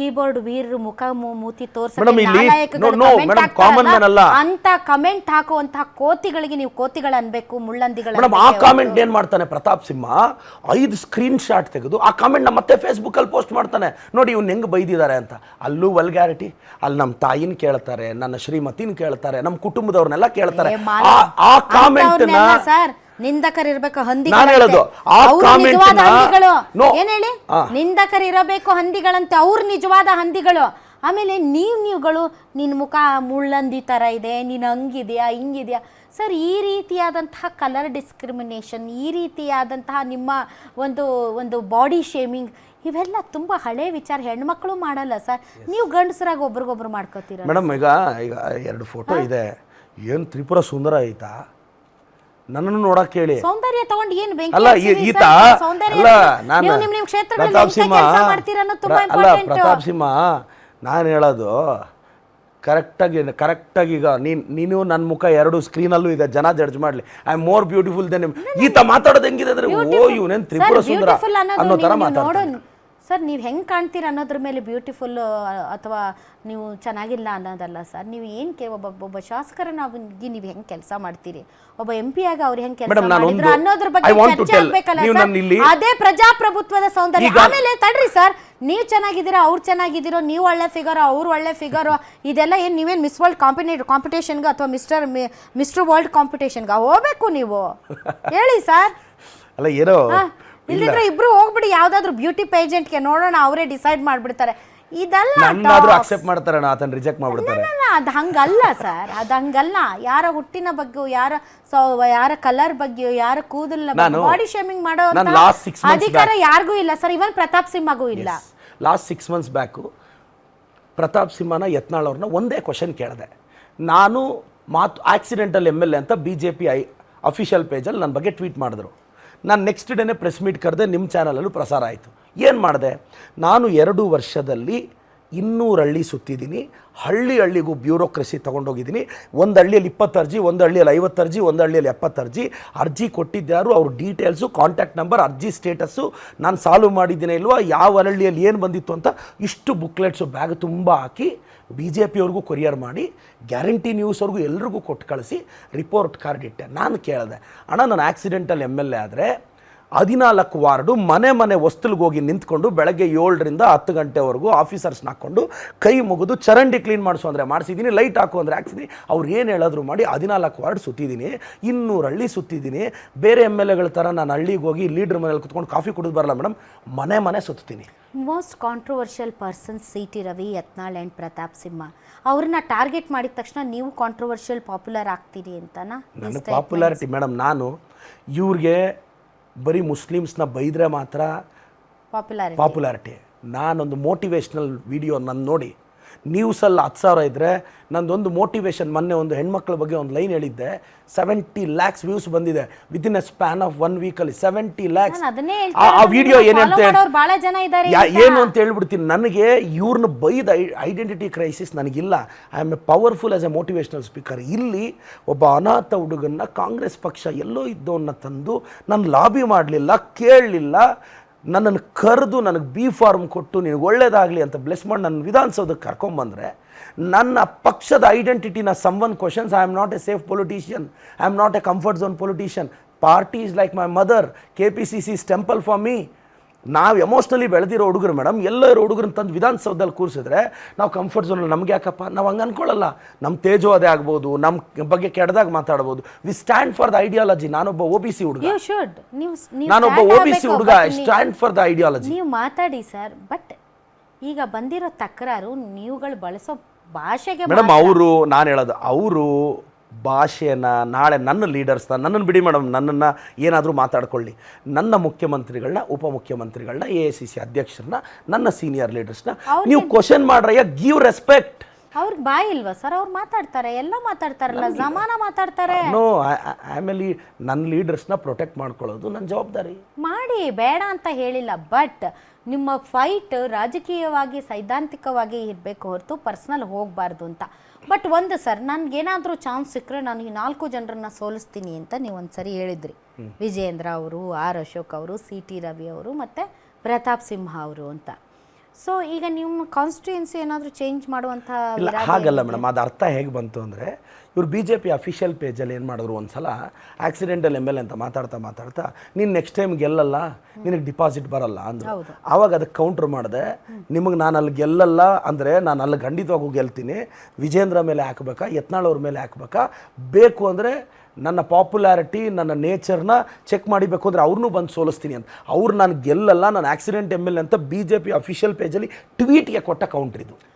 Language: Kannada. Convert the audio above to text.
ಕೀಬೋರ್ಡ್ ವೀರರು ಮುಖ ಮೂತಿ ಅಲ್ಲ. ಅಂತ ಕಮೆಂಟ್ ಹಾಕುವಂತಹ ಕೋತಿಗಳಿಗೆ ನೀವು ಕೋತಿಗಳು ಅನ್ಬೇಕು ಮುಳ್ಳಂದಿಗಳು ಆ ಕಾಮೆಂಟ್ ಏನ್ ಮಾಡ್ತಾನೆ ಪ್ರತಾಪ್ ಸಿಂಹ? ಐದು ಸ್ಕ್ರೀನ್ ಶಾಟ್ ತೆಗೆದು ಆ ಕಾಮೆಂಟ್ನ ಮತ್ತೆ ಫೇಸ್ಬುಕ್ ಅಲ್ಲಿ ಪೋಸ್ಟ್ ಮಾಡ್ತಾನೆ. ನೋಡಿ ಇವ್ನ ಹೆಂಗ್ ಬೈದಿದ್ದಾರೆ ಅಂತ. ಅಲ್ಲೂ ವಲ್ಗ್ಯಾರಿಟಿ ಅಲ್ಲಿ ನಮ್ಮ ತಾಯಿನ ಕೇಳ್ತಾರೆ ನನ್ನ ಶ್ರೀಮತಿನ ಕೇಳ್ತಾರೆ ನಮ್ಮ ಕುಟುಂಬದವ್ರನ್ನೆಲ್ಲ ಕೇಳ್ತಾರೆ. ಆ- ಕಾಮೆಂಟ್ ಸರ್ ನಿಂದಕರು ಇರಬೇಕು ಹಂದಿ ನಾನ್ ಹೇಳೋದು, ಆ comment ನ- ಹಂದಿಗಳು. No. ಏನ್ ಹೇಳಿ? ಆ. ನಿಂದಕರು ಇರಬೇಕು ಹಂದಿಗಳಂತೆ ಅವ್ರು ನಿಜವಾದ ಹಂದಿಗಳು. ಆಮೇಲೆ ನೀವು ನೀವುಗಳು ನಿನ್ನ ಮುಖ ಮುಳ್ಳಂದಿ ಥರ ಇದೆ ನೀನು ಹಂಗಿದೆಯಾ ಹಿಂಗಿದೆಯಾ? ಸರ್ ಈ ರೀತಿಯಾದಂತಹ ಕಲರ್ ಡಿಸ್ಕ್ರಿಮಿನೇಷನ್ ಈ ರೀತಿಯಾದಂತಹ ನಿಮ್ಮ ಒಂದು ಒಂದು ಬಾಡಿ ಶೇಮಿಂಗ್ ಇವೆಲ್ಲ ತುಂಬ ಹಳೆ ವಿಚಾರ. ಹೆಣ್ಮಕ್ಳು ಮಾಡಲ್ಲ ಸರ್. ನೀವು ಗಂಡಸರಾಗಿ ಒಬ್ರಿಗೊಬ್ರು ಮಾಡ್ಕೋತೀರ ಮೇಡಮ್ ಈಗ ಈಗ ಎರಡು ಫೋಟೋ ಇದೆ. ಏನು ತ್ರಿಪುರ ಸುಂದರ ಐತಾ? ನನ್ನನ್ನು ನೋಡಕ್ ಹೇಳಿ. ಸೌಂದರ್ಯ ತಗೊಂಡು ಏನು ಬೆಂಕಿ ಅಲ್ಲ ಈ- ಹಚ್ಚಿರಿ ಈತ ಸರ್? ಸೌಂದರ್ಯ ಅಲ್ಲ ನಾನು ನೀವು ನಿಮ್ಮ ನಿಮ್ಮ ಪ್ರತಾಪ್ ಎಂತ ಸಿಂಹ ಕೆಲಸ ಮಾಡ್ತೀರಾ ಅನ್ನೋದು ತುಂಬಾ ಪ್ರ- ಅಲ್ಲ ಇಂಪಾರ್ಟೆಂಟ್ ಪ್ರತಾಪ್ ಸಿಂಹ ನಾನು ಹೇಳೋದು ಕರೆಕ್ಟಾಗಿ ಕರೆಕ್ಟಾಗಿ ಈಗ ನೀನ್ ನೀನು ನನ್ನ ಮುಖ ಎರಡು ಸ್ಕ್ರೀನಲ್ಲೂ ಇದೆ ಜನ ಜಡ್ಜ್ ಮಾಡಲಿ. I am more beautiful then ಈತ ಮಾತಾಡೋದು ಹೆಂಗಿದೆ ಅಂದ್ರೆ ಓ ಇವನೇನು ತ್ರಿಪುರ ಸುಂದರ ಅನ್ನೋ ಥರ ಮಾತಾಡ್ತಾನೆ. ಸರ್ ನೀವು ಹೆಂಗೆ ಕಾಣ್ತೀರ ಅನ್ನೋದ್ರ ಮೇಲೆ ಬ್ಯೂಟಿಫುಲ್ ಅಥವಾ ನೀವು ಚೆನ್ನಾಗಿಲ್ಲ ಅನ್ನೋದಲ್ಲ ಸರ್. ನೀವು ಏನು ಕೇ ಒಬ್ಬ ಒಬ್ಬ ನಾವು ನೀವು ಹೆಂಗೆ ಕೆಲಸ ಮಾಡ್ತೀರಿ? ಒಬ್ಬ ಎಂ ಪಿ ಆಗಿ ಅವ್ರು ಹೆಂಗೆ ಕೆಲಸ ಮಾಡಿದ್ರು ಅನ್ನೋದ್ರ ಬಗ್ಗೆ ಚರ್ಚೆ. ಆಗ್ಬೇಕಲ್ಲ ಸರ್? ಅದೇ ಪ್ರಜಾಪ್ರಭುತ್ವದ ಸೌಂದರ್ಯ. ಆಮೇಲೆ ತಡ್ರಿ ಸರ್ ನೀವು ಚೆನ್ನಾಗಿದ್ದೀರಾ ಅವ್ರು ಚೆನ್ನಾಗಿದ್ದೀರೋ ನೀವು ಒಳ್ಳೆ ಫಿಗರ್ ಅವ್ರು ಒಳ್ಳೆ ಫಿಗರ್ ಇದೆಲ್ಲ ಏನು ನೀವೇನು ಮಿಸ್ ವರ್ಲ್ಡ್ ಕಾಂಪಿಟೇ ಕಾಂಪಿಟೇಷನ್ಗೆ ಅಥವಾ ಮಿಸ್ಟರ್ ಮಿಸ್ಟರ್ ವರ್ಲ್ಡ್ ಕಾಂಪಿಟೇಷನ್ಗೆ ಹೋಗ್ಬೇಕು ನೀವು? ಹೇಳಿ ಸರ್. ಅಲ್ಲ ಏನೋ ಇಲ್ಲಿದ್ರೆ ಇಬ್ರು ಹೋಗ್ಬಿಡಿ ಯಾವ್ದಾದ್ರು ಬ್ಯೂಟಿ ಪೇಜೆಂಟ್ಗೆ ನೋಡೋಣ ಅವರೇ ಡಿಸೈಡ್ ಮಾಡ್ಬಿಡ್ತಾರೆ. ಇದಲ್ಲ ನನ್ನಾದ್ರೂ ಅಕ್ಸೆಪ್ಟ್ ಮಾಡ್ತಾರೆ ಅದನ್ನ ರಿಜೆಕ್ಟ್ ಮಾಡ್ಬಿಡ್ತಾರೆ ಅದು ಹಂಗಲ್ಲ ಸರ್ ಅದು ಹಂಗಲ್ಲ. ಯಾರ ಹುಟ್ಟಿನ ಬಗ್ಗೆ ಯಾರ ಸೊ ಯಾರ ಕಲರ್ ಬಗ್ಗೆ ಯಾರ ಕೂದಲ ಬಾಡಿ ಶೇಮಿಂಗ್ ಮಾಡೋ ನಾನು last six months ಅಧಿಕಾರ ಯಾರಿಗೂ ಇಲ್ಲ ಸರ್ ಇವನ್ ಪ್ರತಾಪ್ ಸಿಂಹಗೂ ಇಲ್ಲ. Last six months back Pratap ಸಿಂಹನ ಯತ್ನಾಳ್ ಅವ್ರನ್ನ ಒಂದೇ ಕ್ವಶನ್ ಕೇಳಿದೆ. ನಾನು ಮಾತು ಆಕ್ಸಿಡೆಂಟಲ್ ಎಂ ಎಲ್ ಎ ಅಂತ B J P I official ಪೇಜಲ್ಲಿ ನನ್ನ ಬಗ್ಗೆ ಟ್ವೀಟ್ ಮಾಡಿದ್ರು. ನಾನು ನೆಕ್ಸ್ಟ್ ಡೇನೇ ಪ್ರೆಸ್ ಮೀಟ್ ಕರೆದೆ ನಿಮ್ಮ ಚಾನಲಲ್ಲೂ ಪ್ರಸಾರ ಆಯಿತು. ಏನು ಮಾಡಿದೆ? ನಾನು ಎರಡು ವರ್ಷದಲ್ಲಿ ಇನ್ನೂರು ಹಳ್ಳಿ ಸುತ್ತಿದ್ದೀನಿ. ಹಳ್ಳಿ ಹಳ್ಳಿಗೂ ಬ್ಯೂರೋಕ್ರಸಿ ತೊಗೊಂಡೋಗಿದ್ದೀನಿ. ಒಂದು ಹಳ್ಳಿಯಲ್ಲಿ ಇಪ್ಪತ್ತು ಅರ್ಜಿ, ಒಂದು ಹಳ್ಳಿಯಲ್ಲಿ ಐವತ್ತು ಅರ್ಜಿ, ಒಂದು ಹಳ್ಳಿಯಲ್ಲಿ ಎಪ್ಪತ್ತು ಅರ್ಜಿ. ಅರ್ಜಿ ಕೊಟ್ಟಿದ್ದಾರು ಅವ್ರ ಡೀಟೇಲ್ಸು ಕಾಂಟ್ಯಾಕ್ಟ್ ನಂಬರ್ ಅರ್ಜಿ ಸ್ಟೇಟಸ್ಸು ನಾನು ಸಾಲ್ವ್ ಮಾಡಿದ್ದೀನಿ ಇಲ್ವಾ, ಯಾವ ಹಳ್ಳಿಯಲ್ಲಿ ಏನು ಬಂದಿತ್ತು ಅಂತ ಇಷ್ಟು ಬುಕ್ಲೆಟ್ಸು ಬ್ಯಾಗ್ ತುಂಬ ಹಾಕಿ ಬಿ ಜೆ ಪಿಯವ್ರಿಗೂ ಕೊರಿಯರ್ ಮಾಡಿ ಗ್ಯಾರಂಟಿ ನ್ಯೂಸ್ವ್ರಿಗೂ ಎಲ್ರಿಗೂ ಕೊಟ್ಟು ಕಳಿಸಿ ರಿಪೋರ್ಟ್ ಕಾರ್ಡ್ ಇಟ್ಟೆ. ನಾನು ಕೇಳಿದೆ, ಅಣ್ಣ, ನಾನು ಆ್ಯಕ್ಸಿಡೆಂಟಲ್ಲಿ ಎಂ ಎಲ್ ಎ ಆದರೆ ಹದಿನಾಲ್ಕು ವಾರ್ಡು ಮನೆ ಮನೆ ವಸ್ತುಲಿಗೆ ಹೋಗಿ ನಿಂತ್ಕೊಂಡು ಬೆಳಗ್ಗೆ ಏಳರಿಂದ ಹತ್ತು ಗಂಟೆವರೆಗೂ ಆಫೀಸರ್ಸ್ನ ಹಾಕ್ಕೊಂಡು ಕೈ ಮುಗಿದು ಚರಂಡಿ ಕ್ಲೀನ್ ಮಾಡಿಸು ಅಂದರೆ ಮಾಡಿಸಿದ್ದೀನಿ ಲೈಟ್ ಹಾಕು ಅಂದರೆ ಹಾಕ್ಸಿದ್ದೀನಿ ಅವ್ರು ಏನು ಹೇಳಿದ್ರು ಮಾಡಿ ಹದಿನಾಲ್ಕು ವಾರ್ಡ್ ಸುತ್ತಿದ್ದೀನಿ ಇನ್ನೂರು ಹಳ್ಳಿ ಸುತ್ತಿದ್ದೀನಿ ಬೇರೆ ಎಂ ಎಲ್ ಎಗಳ ಥರ ನಾನು ಹಳ್ಳಿಗೆ ಹೋಗಿ ಲೀಡ್ರ್ ಮನೇಲಿ ಕುತ್ಕೊಂಡು ಕಾಫಿ ಕುಡಿದು ಬರಲ್ಲ ಮೇಡಮ್ ಮನೆ ಮನೆ ಸುತ್ತೀನಿ most controversial persons C T Ravi Yatnal and Pratap Simha. ಅವ್ರನ್ನ ಟಾರ್ಗೆಟ್ ಮಾಡಿದ ತಕ್ಷಣ ನೀವು ಕಾಂಟ್ರವರ್ಷಿಯಲ್ ಪಾಪ್ಯುಲರ್ ಆಗ್ತೀರಿ ಅಂತನಾ? ನನ್ನ ಪಾಪ್ಯುಲಾರಿಟಿ ಮೇಡಮ್ ನಾನು ಇವ್ರಿಗೆ ಬರೀ ಮುಸ್ಲಿಮ್ಸ್ನ ಬೈದರೆ ಮಾತ್ರ ಪಾಪ್ಯುಲಾರಿಟಿ ಪಾಪ್ಯುಲಾರಿಟಿ ನಾನೊಂದು ಮೋಟಿವೇಶ್ನಲ್ ವಿಡಿಯೋ ನನ್ನ ನೋಡಿ. ನ್ಯೂಸಲ್ಲಿ ಹತ್ತು ಸಾವಿರ ಇದ್ದರೆ ನಂದೊಂದು ಮೋಟಿವೇಶನ್ ಮೊನ್ನೆ ಒಂದು ಹೆಣ್ಮಕ್ಳ ಬಗ್ಗೆ ಒಂದು ಲೈನ್ ಹೇಳಿದ್ದೆ ಸೆವೆಂಟಿ ಲ್ಯಾಕ್ಸ್ ವ್ಯೂಸ್ ಬಂದಿದೆ. Within a span of one ವೀಕಲ್ಲಿ ಸೆವೆಂಟಿ ಲ್ಯಾಕ್ಸ್ ಆ ವಿಡಿಯೋ ಏನಂತ ಏನು ಅಂತ. ಹೇಳ್ಬಿಡ್ತೀನಿ. ನನಗೆ ಇವ್ರನ್ನ ಬೈದ ಐಡೆಂಟಿಟಿ ಕ್ರೈಸಿಸ್ ನನಗಿಲ್ಲ. I am a powerful as a motivational speaker ಇಲ್ಲಿ ಒಬ್ಬ ಅನಾಥ ಹುಡುಗನ್ನ ಕಾಂಗ್ರೆಸ್ ಪಕ್ಷ ಎಲ್ಲೋ ಇದ್ದವನ್ನ ತಂದು ನಾನು ಲಾಬಿ ಮಾಡಲಿಲ್ಲ ಕೇಳಲಿಲ್ಲ. ನನ್ನನ್ನು ಕರೆದು ನನಗೆ ಬಿ ಫಾರ್ಮ್ ಕೊಟ್ಟು ನಿನಗೆ ಒಳ್ಳೇದಾಗಲಿ ಅಂತ ಬ್ಲೆಸ್ ಮಾಡಿ ನನ್ನ ವಿಧಾನಸೌಧಕ್ಕೆ ಕರ್ಕೊಂಬಂದ್ರೆ ನನ್ನ ಪಕ್ಷದ ಐಡೆಂಟಿಟಿನ some one questions I am not a safe politician I am not a comfort zone politician party is like my mother K P C C temple for me ನಾವು ಎಮೋಷ್ನಲಿ ಬೆಳೆದಿರೋ ಹುಡುಗರು ಮೇಡಮ್ ಎಲ್ಲರೂ ಹುಡುಗರನ್ನ ತಂದು ವಿಧಾನಸೌಧದಲ್ಲಿ ಕೂರಿಸಿದ್ರೆ ನಾವು ಕಂಫರ್ಟ್ ಝೋನಲ್ಲಿ ನಮ್ಗೆ ಯಾಕಪ್ಪ? ನಾವು ಹಂಗೆ ಅನ್ಕೊಳ್ಳಲ್ಲ ನಮ್ಮ ತೇಜೋವಧೆ ಆಗ್ಬೋದು ನಮ್ಮ ಬಗ್ಗೆ ಕೆಡ್ದಾಗ ಮಾತಾಡ್ಬೋದು. We stand for the ideology ನಾನೊಬ್ಬ ಒ ಬಿ ಸಿ ಹುಡುಗ ನಾನೊಬ್ಬ ಒ ಬಿ ಸಿ ಹುಡುಗ. I stand for the ideology ನೀವು ಮಾತಾಡಿ ಸರ್ ಬಟ್ ಈಗ ಬಂದಿರೋ ತಕರಾರು ನೀವುಗಳು ಬಳಸೋ ಭಾಷೆಗೆ ಮೇಡಮ್ ಅವರು ನಾನು ಹೇಳೋದು ಅವರು ಭಾಷೆನ ನಾಳೆ ನನ್ನ ಲೀಡರ್ಸ್ನ ನನ್ನನ್ನು ಬಿಡಿ ಮೇಡಮ್ ನನ್ನನ್ನು ಏನಾದರೂ ಮಾತಾಡ್ಕೊಳ್ಳಿ. ನನ್ನ ಮುಖ್ಯಮಂತ್ರಿಗಳನ್ನ ಉಪಮುಖ್ಯಮಂತ್ರಿಗಳನ್ನ ಎ ಐ ಸಿ ಸಿ ಅಧ್ಯಕ್ಷರನ್ನ ನನ್ನ ಸೀನಿಯರ್ ಲೀಡರ್ಸ್ನ ನೀವು ಕ್ವಶನ್ ಮಾಡ್ರಯ್ಯ ಗಿವ್ ರೆಸ್ಪೆಕ್ಟ್ ಅವ್ರಿಗೆ ಬಾಯಿ ಇಲ್ವಾ ಸರ್? ಅವ್ರು ಮಾತಾಡ್ತಾರೆ ಎಲ್ಲ ಮಾತಾಡ್ತಾರಲ್ಲ ಜಮಾನ ಮಾತಾಡ್ತಾರೆ. ನೋ ಆಮೇಲೆ ನನ್ನ ಲೀಡರ್ಸ್ನ ಪ್ರೊಟೆಕ್ಟ್ ಮಾಡ್ಕೊಳ್ಳೋದು ನನ್ನ ಜವಾಬ್ದಾರಿ. ಮಾಡಿ ಬೇಡ ಅಂತ ಹೇಳಿಲ್ಲ ಬಟ್ ನಿಮ್ಮ ಫೈಟ್ ರಾಜಕೀಯವಾಗಿ ಸೈದ್ಧಾಂತಿಕವಾಗಿ ಇರಬೇಕು ಹೊರತು ಪರ್ಸ್ನಲ್ ಹೋಗಬಾರ್ದು ಅಂತ. ಬಟ್ ಒಂದು ಸರ್ ನನಗೇನಾದರೂ ಚಾನ್ಸ್ ಸಿಕ್ಕರೆ ನಾನು ಈ ನಾಲ್ಕು ಜನರನ್ನ ಸೋಲಿಸ್ತೀನಿ ಅಂತ ನೀವು ಒಂದು ಸರಿ ಹೇಳಿದ್ರಿ ವಿಜೇಂದ್ರ ಅವರು ಆರ್ ಅಶೋಕ್ ಅವರು ಸಿ ಟಿ ರವಿ ಅವರು ಮತ್ತು ಪ್ರತಾಪ್ ಸಿಂಹ ಅವರು ಅಂತ. ಸೊ ಈಗ ನಿಮ್ಮ ಕಾನ್ಸ್ಟಿಟ್ಯೂನ್ಸಿ ಏನಾದರೂ ಚೇಂಜ್ ಮಾಡುವಂಥ ಇಲ್ಲ ಹಾಗಲ್ಲ ಮೇಡಮ್ ಅದು ಅರ್ಥ ಹೇಗೆ ಬಂತು ಅಂದರೆ ಇವ್ರು ಬಿ ಜೆ ಪಿ ಅಫಿಷಿಯಲ್ ಪೇಜಲ್ಲಿ ಏನು ಮಾಡಿದ್ರು ಒಂದು ಸಲ ಆಕ್ಸಿಡೆಂಟಲ್ ಎಂ ಎಲ್ ಅಂತ ಮಾತಾಡ್ತಾ ಮಾತಾಡ್ತಾ ನೀನು ನೆಕ್ಸ್ಟ್ ಟೈಮ್ ಗೆಲ್ಲಲ್ಲ ನಿನಗೆ ಡಿಪಾಸಿಟ್ ಬರಲ್ಲ ಅಂದರು. ಆವಾಗ ಅದಕ್ಕೆ ಕೌಂಟ್ರ್ ಮಾಡಿದೆ ನಿಮಗೆ ನಾನು ಅಲ್ಲಿ ಗೆಲ್ಲಲ್ಲ ಅಂದರೆ ನಾನು ಅಲ್ಲಿ ಖಂಡಿತವಾಗೂ ಗೆಲ್ತೀನಿ ವಿಜೇಂದ್ರ ಮೇಲೆ ಹಾಕ್ಬೇಕಾ ಯತ್ನಾಳ್ ಅವ್ರ ಮೇಲೆ ಹಾಕ್ಬೇಕಾ ಬೇಕು ಅಂದರೆ ನನ್ನ ಪಾಪ್ಯುಲಾರಿಟಿ ನನ್ನ ನೇಚರ್ನ ಚೆಕ್ ಮಾಡಿಬೇಕು ಅಂದರೆ ಅವ್ರನ್ನೂ ಬಂದು ಸೋಲಿಸ್ತೀನಿ ಅಂತ. ಅವ್ರು ನಾನು ಗೆಲ್ಲಲ್ಲ, ನಾನು ಆಕ್ಸಿಡೆಂಟ್ ಎಂ ಎಲ್ ಅಂತ ಬಿ ಜೆ ಪಿ ಅಫಿಷಿಯಲ್ ಪೇಜಲ್ಲಿ ಟ್ವೀಟ್ಗೆ ಕೊಟ್ಟ ಕೌಂಟ್ರ್ ಇದು.